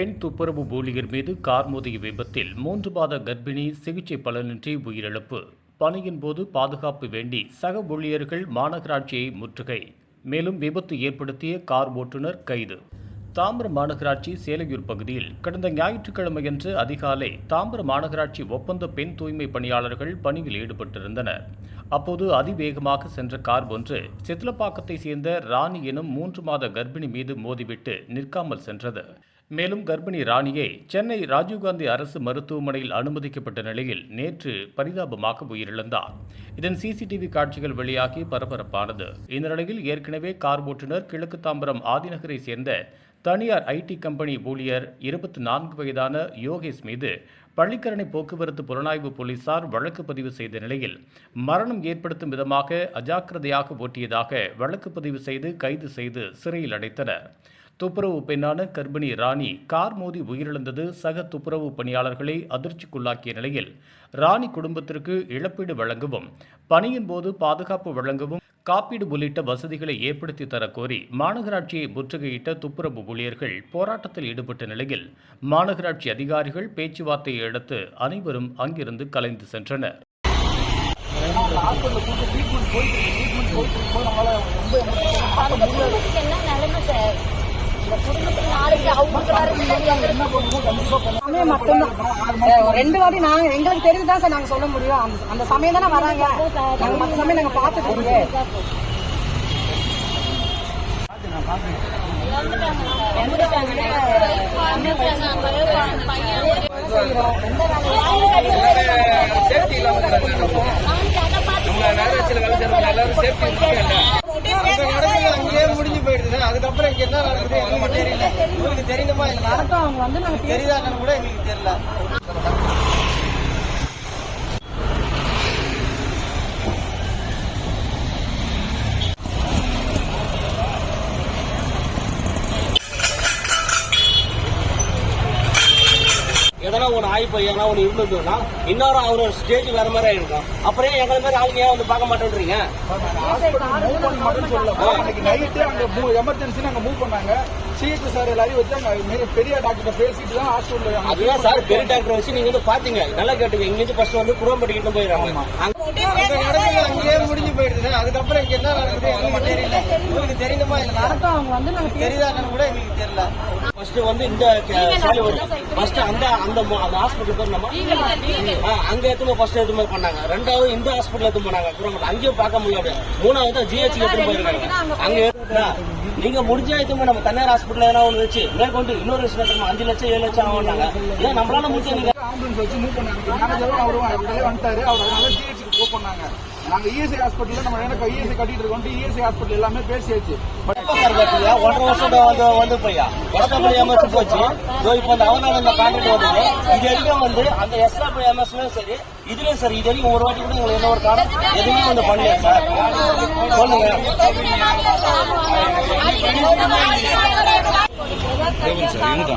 பெண் துப்புரவு ஊழியர் மீது கார் மோதிய விபத்தில் மூன்று மாத கர்ப்பிணி சிகிச்சை பலனின்றி உயிரிழப்பு. பணியின் போது பாதுகாப்பு வேண்டி சக ஊழியர்கள் மாநகராட்சியை முற்றுகை. மேலும் விபத்து ஏற்படுத்திய கார் ஓட்டுநர் கைது. தாம்பரம் மாநகராட்சி சேலையூர் பகுதியில் கடந்த ஞாயிற்றுக்கிழமையன்று அதிகாலை தாம்பரம் மாநகராட்சி ஒப்பந்த பெண் தூய்மை பணியாளர்கள் பணியில் ஈடுபட்டிருந்தனர். அப்போது அதிவேகமாக சென்ற கார் ஒன்று சித்லப்பாக்கத்தை சேர்ந்த ராணி எனும் மூன்று மாத கர்ப்பிணி மீது மோதிவிட்டு நிற்காமல் சென்றது. மேலும் கர்ப்பிணி ராணியை சென்னை ராஜீவ்காந்தி அரசு மருத்துவமனையில் அனுமதிக்கப்பட்ட நிலையில் நேற்று பரிதாபமாக உயிரிழந்தார். இதன் சிசிடிவி காட்சிகள் வெளியாகி பரபரப்பானது. இந்த நிலையில் ஏற்கனவே கார் ஓட்டுநர் கிழக்கு தாம்பரம் ஆதிநகரை சேர்ந்த தனியார் ஐடி கம்பெனி ஊழியர் இருபத்தி நான்கு வயதான யோகேஷ் மீது பள்ளிக்கரணை போக்குவரத்து புலனாய்வு போலீசார் வழக்கு பதிவு செய்த நிலையில் மரணம் ஏற்படுத்தும் விதமாக அஜாக்கிரதையாக ஓட்டியதாக வழக்கு பதிவு செய்து கைது செய்து சிறையில் அடைத்தனர். துப்புரவு பெண்ணான கர்ப்பிணி ராணி கார் மோதி உயிரிழந்தது சக துப்புரவு பணியாளர்களை அதிர்ச்சிக்குள்ளாக்கிய நிலையில் ராணி குடும்பத்திற்கு இழப்பீடு வழங்கவும் பணியின் போது பாதுகாப்பு வழங்கவும் காப்பீடு உள்ளிட்ட வசதிகளை ஏற்படுத்தி தரக்கோரி மாநகராட்சியை முற்றுகையிட்ட துப்புரவு ஊழியர்கள் போராட்டத்தில் ஈடுபட்ட நிலையில் மாநகராட்சி அதிகாரிகள் பேச்சுவார்த்தையை அடுத்து அனைவரும் அங்கிருந்து கலைந்து சென்றனர். குடும்பத்துக்கு சமயம் மட்டும்தான். ரெண்டு வாட்டி நாங்க எங்களுக்கு தெரிஞ்சுதான் சார் நாங்க சொல்ல முடியும். அந்த- சமயம் தானே வராங்க. நாங்க மத்த சமயம் நாங்க பாத்துட்டு இருக்கோம். அதுக்கப்புறம் இங்க என்ன நடக்குது எங்களுக்கு தெரியல. உங்களுக்கு தெரியுமா இல்ல நடக்கும் அவங்க வந்து தெரியுதான்னு கூட எங்களுக்கு தெரியல. எதனா ஒன்று ஆகி போய் எதனா ஒன்று இருந்ததுன்னா இன்னொரு அவர் ஒரு ஸ்டேஜ் வேற மாதிரி ஆயிருக்கும். அப்புறம் எங்களை மாதிரி ஆளுங்க ஏன் வந்து பார்க்க மாட்டேன்றீங்க? நைட்டு அங்க எமர்ஜென்சி அங்க மூவ் பண்ணாங்க. சிஹெச் சார் எல்லாரையும் வச்சு அங்க பெரிய டாக்டர் பேசிட்டு தான் ஹாஸ்பிட்டல் அதுதான் சார் பெரிய டாக்டர் வச்சு நீங்க வந்து பாத்தீங்க. நல்லா கேட்டுங்க இங்கிருந்து ஃபர்ஸ்ட் வந்து குரோம்பட்டிக்கிட்டு போயிடுறாங்க. அங்கேயே முடிஞ்சு போயிடுது அதுக்கப்புறம் இங்க என்ன நடக்குது எங்களுக்கு தெரியல. உங்களுக்கு தெரியுமா இல்ல நடக்கும் அவங்க வந்து பேசி- தெரியுதான்னு கூட எங்களுக்கு தெரியல. ஃபர்ஸ்ட் வந்து இந்த ஃபர்ஸ்ட் அந்த அந்த அந்த ஹாஸ்பிட்டல் பேர் நம்ம அங்க ஃபர்ஸ்ட் எதுவுமே பண்ணாங்க? ரெண்டாவது இந்த ஹாஸ்பிட்டல் எதுவும் பண்ணாங்க அங்கேயும் பார்க்க முடியாது. மூணாவது ஜிஹெச் எடுத்து போயிருக்காங்க? அங்க நீங்க முடிஞ்சா எதுவுமே நம்ம தனியார் ஹாஸ்பிட்டல் எதனா ஒன்று வச்சு மேற்கொண்டு இன்னொரு விஷயம் அஞ்சு லட்சம் ஏழு லட்சம் ஆகும்னாங்க ஏன் நம்மளால முடிஞ்ச நீங்க ஆம்புலன்ஸ் வச்சு மூவ் பண்ணாங்க. மேனேஜரும் அவரும் அவர்களே வந்துட்டாரு. அவர் அதனால சிஹெச்சுக்கு மூவ் பண்ணாங்க. நாங்க இஎஸ்ஐ ஹாஸ்பிட்டல் நம்ம எனக்கு இஎஸ்ஐ கட்டிட்டு இருக்கோம் இஎஸ்ஐ ஹாஸ்பிட்டல் எல்லாமே பேசியாச்சு. சார்? ஒன்றரை வருஷம் வந்து வந்து போய்யா எடப்பாடி எம்எஸ் போச்சு. இதோ இப்போ இந்த அவனால இந்த கான்ட்ராக்ட் வந்தது இது வரைக்கும் வந்து அந்த எஸ்ஆர்பி எம்எஸ்லயும் சரி இதுலயும் சரி. இது வரைக்கும் ஒரு வாட்டி கூட உங்களுக்கு எந்த ஒரு காரணம் எதுவுமே வந்து பண்ணல சார்? சொல்லுங்க. இது